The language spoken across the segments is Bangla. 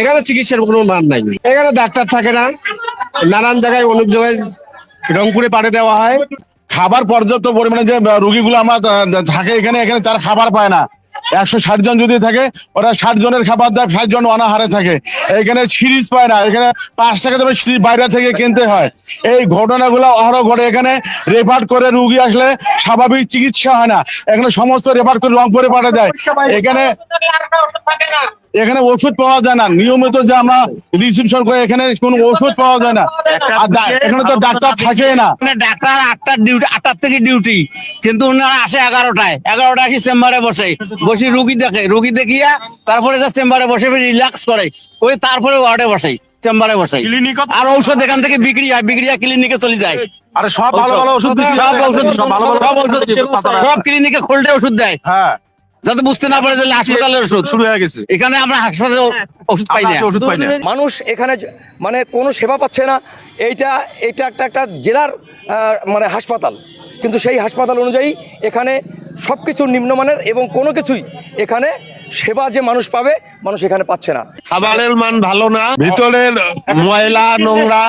এখানে চিকিৎসার কোনো মান নাই। এখানে ডাক্তার থাকে না। নানান জায়গায় অনেক জায়গায় রংপুরে পাঠিয়ে দেওয়া হয়। খাবার পর্যাপ্ত পরিমাণে যে রুগীগুলো আমার থাকে এখানে এখানে তারা খাবার পায় না। একশো ষাট জন যদি থাকে, ওরা ষাট জনের খাবার দেয়, ষাট জন অনাহারে থাকে। এখানে সিরিজ পায় না। এখানে পাঁচ টাকা দেবে সিরিজ বাইরে থেকে কিনতে হয়। এই ঘটনাগুলো অহরহ ঘটে। এখানে রেফার করে রুগী আসলে স্বাভাবিক চিকিৎসা হয় না। এখানে সমস্ত রেফার করে রংপুরে পাঠিয়ে দেয়। এখানে এখানে ওষুধ পাওয়া যায় না। নিয়মিত যে আমরা রিসিপশন করে এখানে কোনো ওষুধ পাওয়া যায় না। আর এখানে তো ডাক্তার থাকে না। মানে ডাক্তার আটটার ডিউটি আটটার থেকে ডিউটি কিন্তু ওনারা আসে এগারোটায়। এগারোটায় আসি চেম্বারে বসে। বসে রুগী দেখে। রুগী দেখিয়া তারপরে যা চেম্বারে বসে রিল্যাক্স করে। ওই তারপরে ওয়ার্ডে বসে চেম্বারে বসে। আর ঔষধ এখান থেকে বিক্রি হয় বিক্রি হয় ক্লিনিকে চলে যায়। আরে সব ভালো ভালো ওষুধ সব ঔষধ সব ভালো ভালো সব ঔষধ সব ক্লিনিকে খোলটে ওষুধ দেয়। হ্যাঁ। যাতে বুঝতে না পারে যে হাসপাতালের ওষুধ। শুরু হয়ে গেছে। এখানে আমরা হাসপাতালে ওষুধ পাই না। ওষুধ পাই না। মানুষ এখানে মানে কোনো সেবা পাচ্ছে না। এইটা এটা একটা একটা জেলার আহ, মানে হাসপাতাল। কিন্তু সেই হাসপাতাল অনুযায়ী এখানে সব কিছু নিম্নমানের এবং কোনো কিছুই এখানে সেবা যে মানুষ পাবে মানুষ এখানে পাচ্ছে না। খাবারের মান ভালো না। ভিতরের ময়লা নোংরা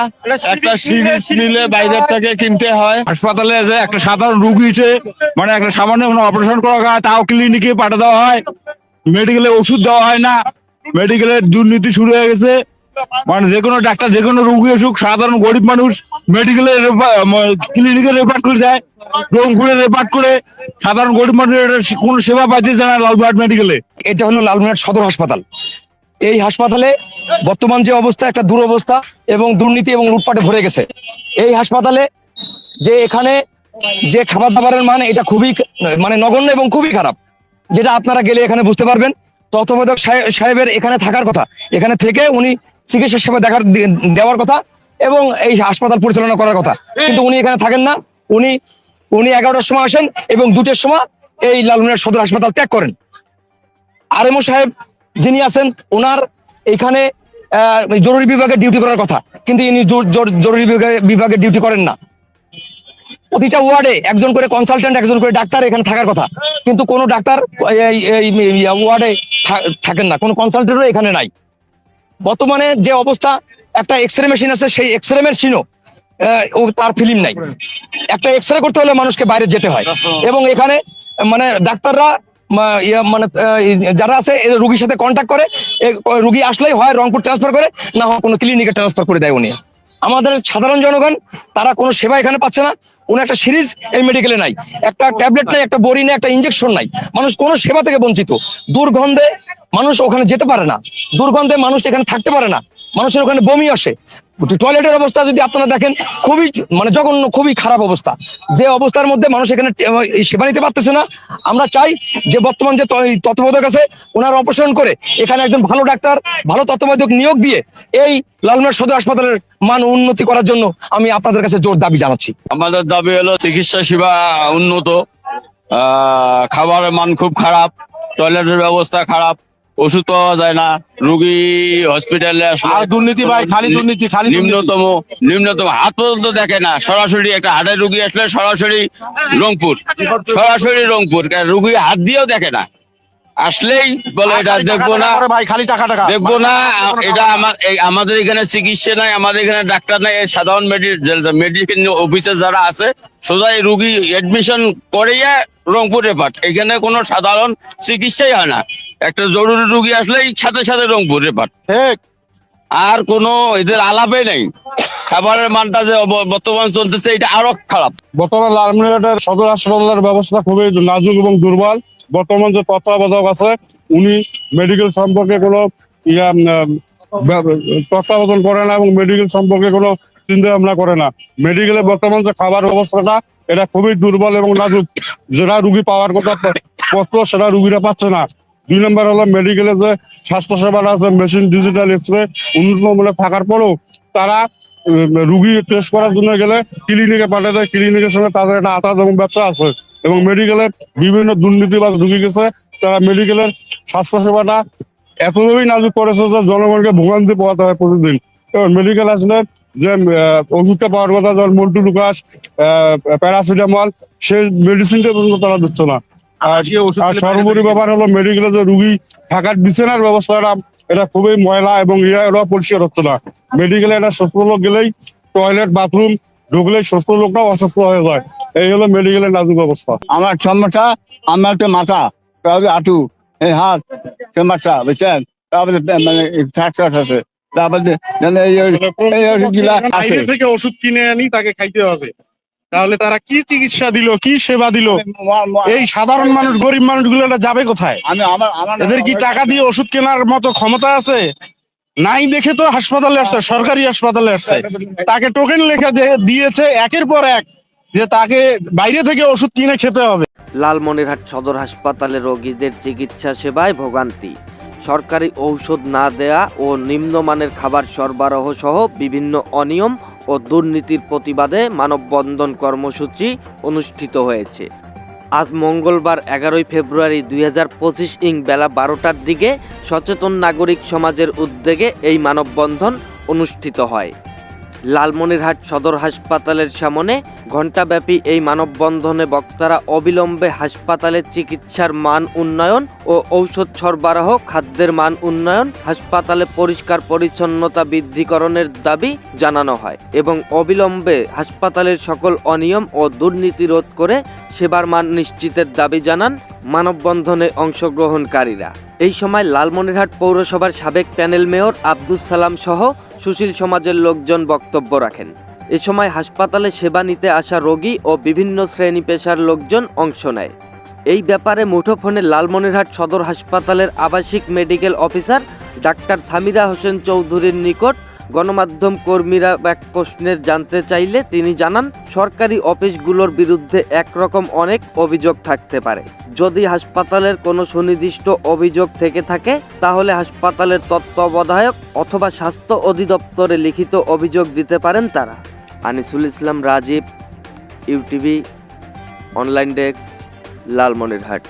একটা সিরিজ নিলে বাইরের থেকে কিনতে হয়। হাসপাতালে যে একটা সাধারণ রুগীছে মানে একটা সামান্য কোনো অপারেশন করা হয় তাও ক্লিনিকে পাঠা দেওয়া হয়। মেডিকেলে ওষুধ দেওয়া হয় না। মেডিকেলের দুর্নীতি শুরু হয়ে গেছে। মানে যে কোনো ডাক্তার, যে কোনো রুগী অসুখ সাধারণ গরিব মানুষ মেডিকেলে ক্লিনিকে রেফার করে যায়, রংপুরে রেফার করে, সাধারণ গরিব মানুষের কোনো সেবা পাইতে চায় না লালবাগ মেডিকেলে এটা হলো লালমিনাট সদর হাসপাতাল। এই হাসপাতালে বর্তমান যে অবস্থা, একটা দুরবস্থা এবং দুর্নীতি এবং লুটপাটে ভরে গেছে। এই হাসপাতালে যে এখানে যে খাবার দাবারের মান, এটা খুবই মানে নগণ্য এবং খুবই খারাপ। যেটা আপনারা গেলে এখানে বুঝতে পারবেন। তত্ত্বাবধায়ক সাহেবের এখানে থাকার কথা। এখানে থেকে উনি চিকিৎসা সেবা দেখার দেওয়ার কথা এবং এই হাসপাতাল পরিচালনা করার কথা। কিন্তু উনি এখানে থাকেন না। উনি উনি এগারোটার সময় আসেন এবং দুটের সময় এই লালমিনার সদর হাসপাতাল ত্যাগ করেন। আরএমও সাহেব যিনি আছেন ওনার এখানে জরুরি বিভাগে ডিউটি করার কথা। কিন্তু ইনি জোর- জোর- জরুরি বিভাগে- ডিউটি করেন না। প্রতিটা ওয়ার্ডে একজন করে কনসালটেন্ট একজন করে ডাক্তার এখানে থাকার কথা। কিন্তু কোনো ডাক্তার ওয়ার্ডে থাকেন না। কোনো কনসালটেন্টও এখানে নাই। বর্তমানে যে অবস্থা, একটা এক্স রে মেশিন আছে, সেই এক্স রে মেশিনও ও তার ফিল্ম নাই। একটা এক্স রে করতে হলে মানুষকে বাইরে যেতে হয়। এবং এখানে মানে ডাক্তাররা মানে যারা আছে রুগীর সাথে কন্ট্যাক্ট করে রুগী আসলেই হয়, রংপুর ট্রান্সফার করে, না হয় কোনো ক্লিনিকে ট্রান্সফার করে দেয় উনি। আমাদের সাধারণ জনগণ, তারা কোনো সেবা এখানে পাচ্ছে না। কোনো একটা সিরিজ এই মেডিকেলে নাই। একটা ট্যাবলেট নাই, একটা বড়ি নেই, একটা ইঞ্জেকশন নাই। মানুষ কোনো সেবা থেকে বঞ্চিত। দুর্গন্ধে মানুষ ওখানে যেতে পারে না। দুর্গন্ধে মানুষ এখানে থাকতে পারে না। মানুষের ওখানে বমি আসে। টয়লেটের অবস্থা যদি আপনারা দেখেন, খুবই মানে জঘন্য, খুবই খারাপ অবস্থা। যে অবস্থার মধ্যে মানুষ এখানে সেবা নিতে পারতেছে না। আমরা চাই যে বর্তমান যে তত্ত্বাবধায়ক আছে, ওনার অপসারণ করে এখানে একজন ভালো ডাক্তার, ভালো তত্ত্বাবধায়ক নিয়োগ দিয়ে এই লালমিনার সদর হাসপাতালের মান উন্নতি করার জন্য আমি আপনাদের কাছে জোর দাবি জানাচ্ছি। আমাদের দাবি হলো চিকিৎসা সেবা উন্নত খাবারের মান খুব খারাপ টয়লেটের ব্যবস্থা খারাপ। ওষুধ পাওয়া যায় না। রুগী হসপিটালে আর দুর্নীতি ভাই খালি দুর্নীতি খালি নিম্নতম নিম্নতম হাত পর্যন্ত দেখে না। সরাসরি একটা হাটের রুগী আসলে সরাসরি রংপুর। সরাসরি রংপুর রুগী হাত দিয়েও দেখে না। আসলেই বলে এটা দেখব না। ভাই খালি টাকা টাকা। দেখব না। এটা আমাদের এখানে চিকিৎসা নাই আমাদের এখানে ডাক্তার নাই সাধারণ মেডিকেল অফিসে যারা আছে সোজাই রুগী এডমিশন করিয়ে রংপুর রেপার্ট এখানে কোনো সাধারণ চিকিৎসাই হয় না। একটা জরুরি রুগী আসলেই সাথে সাথে রংপুর ঠিক। আর কোনো এদের আলাপে নেই। খাবারের মানটা যে বর্তমান চলতেছে এটা আরও খারাপ। বর্তমান লালমিনাটের সদর হাসপাতালের ব্যবস্থা খুবই নাজুক এবং দুর্বল। বর্তমান যে তত্ত্বাবধায়ক আছে উনি মেডিকেল সম্পর্কে কোনো ইয়া তত্ত্বাবধান করে না এবং মেডিকেল সম্পর্কে কোনো চিন্তা ভাবনা করে না। মেডিকেলে বর্তমান যে খাবার ব্যবস্থাটা এটা খুবই দুর্বল এবং নাজুক। যেটা রুগী পাওয়ার কথা পত্র সেটা রুগীরা পাচ্ছে না। দুই নম্বর হলো মেডিকেলে যে স্বাস্থ্য সেবাটা আছে মেশিন ডিজিটাল এক্সরে উন্নত মূল্যে থাকার পরেও তারা রুগী টেস্ট করার জন্য গেলে ক্লিনিকে পাঠিয়ে দেয়। ক্লিনিকের সঙ্গে তাদের একটা আতাত এবং ব্যবসা আছে এবং মেডিকেলে বিভিন্ন দুর্নীতিবাজ ঢুকে গেছে। তারা মেডিকেলের স্বাস্থ্য সেবাটা এতভাবেই নাজুক করেছে যে জনগণকে ভোগান্তি পোহাতে হয় প্রতিদিন। এবং মেডিকেল আসলে যে ওষুধটা পাওয়ার কথা, যেমন মল্টু লুকাস প্যারাসিটামল, সেই মেডিসিনটা পর্যন্ত তারা দিচ্ছে না। আর আর সর্বোপরি ব্যাপার হলো মেডিকেলে যে রুগী থাকার বিছানার ব্যবস্থাটা এটা খুবই ময়লা এবং ইয়া এটা পরিষ্কার হচ্ছে না। মেডিকেলে একটা সুস্থ লোক গেলেই টয়লেট বাথরুম ঢুকলেই সুস্থ লোকটাও অসুস্থ হয়ে যায়। এই হলো মেডিকেলের নাজুক অবস্থা। আমার সমস্যা আমার তো মাথা তারপরে আটু এই হাত সমস্যা বুঝছেন? তারপরে মানে ফ্র্যাকচার আছে। তারপরে মানে এই ওষুধ কিনে আনি তাকে খাইতে হবে। তাহলে তারা কি চিকিৎসা দিল কি সেবা দিল? এই সাধারণ মানুষ গরিব মানুষগুলো যাবে কোথায়? আমি আমার আমার এদের কি টাকা দিয়ে ওষুধ কেনার মতো ক্ষমতা আছে? নাই দেখে তো হাসপাতালে আসছে সরকারি হাসপাতালে আসছে। তাকে টোকেন লেখা দিয়েছে একের পর এক যে তাকে বাইরে থেকে ওষুধ কিনে খেতে হবে। লালমনিরহাট সদর হাসপাতালে রোগীদের চিকিৎসা সেবায় ভোগান্তি। সরকারি ঔষধ না দেয়া ও নিম্নমানের খাবার সরবরাহ সহ বিভিন্ন অনিয়ম ও দুর্নীতির প্রতিবাদে মানববন্ধন কর্মসূচি অনুষ্ঠিত হয়েছে। আজ মঙ্গলবার এগারোই ফেব্রুয়ারি দুই হাজার পঁচিশ ইং বেলা বারোটার দিকে সচেতন নাগরিক সমাজের উদ্যোগে এই মানববন্ধন অনুষ্ঠিত হয়। লালমনিরহাট সদর হাসপাতালের সামনে ঘণ্টাব্যাপী এই মানববন্ধনে বক্তারা অবিলম্বে হাসপাতালের চিকিৎসার মান উন্নয়ন ও ঔষধ সরবরাহ, খাদ্যের মান উন্নয়ন, হাসপাতালে পরিষ্কার পরিচ্ছন্নতা বৃদ্ধিকরণের দাবি জানানো হয় এবং অবিলম্বে হাসপাতালের সকল অনিয়ম ও দুর্নীতি রোধ করে সেবার মান নিশ্চিতের দাবি জানান মানববন্ধনে অংশগ্রহণকারীরা। এই সময় লালমনিরহাট পৌরসভার সাবেক প্যানেল মেয়র আব্দুস সালাম সহ সুশীল সমাজের লোকজন বক্তব্য রাখেন। এ সময় হাসপাতালে সেবা নিতে আসা রোগী ও বিভিন্ন শ্রেণি পেশার লোকজন অংশ নেয়। এই ব্যাপারে মুঠোফোনে লালমনিরহাট সদর হাসপাতালের আবাসিক মেডিকেল অফিসার ডাক্তার সামিরা হোসেন চৌধুরীর নিকট গণমাধ্যম কর্মীরা এক প্রশ্নের জানতে চাইলে তিনি জানান, সরকারি অফিসগুলোর বিরুদ্ধে একরকম অনেক অভিযোগ থাকতে পারে। যদি হাসপাতালের কোনো সুনির্দিষ্ট অভিযোগ থেকে থাকে, তাহলে হাসপাতালের তত্ত্বাবধায়ক অথবা স্বাস্থ্য অধিদপ্তরে লিখিত অভিযোগ দিতে পারেন তারা। Anisul Islam Rajib, UTV, online desk, Lalmonirhat.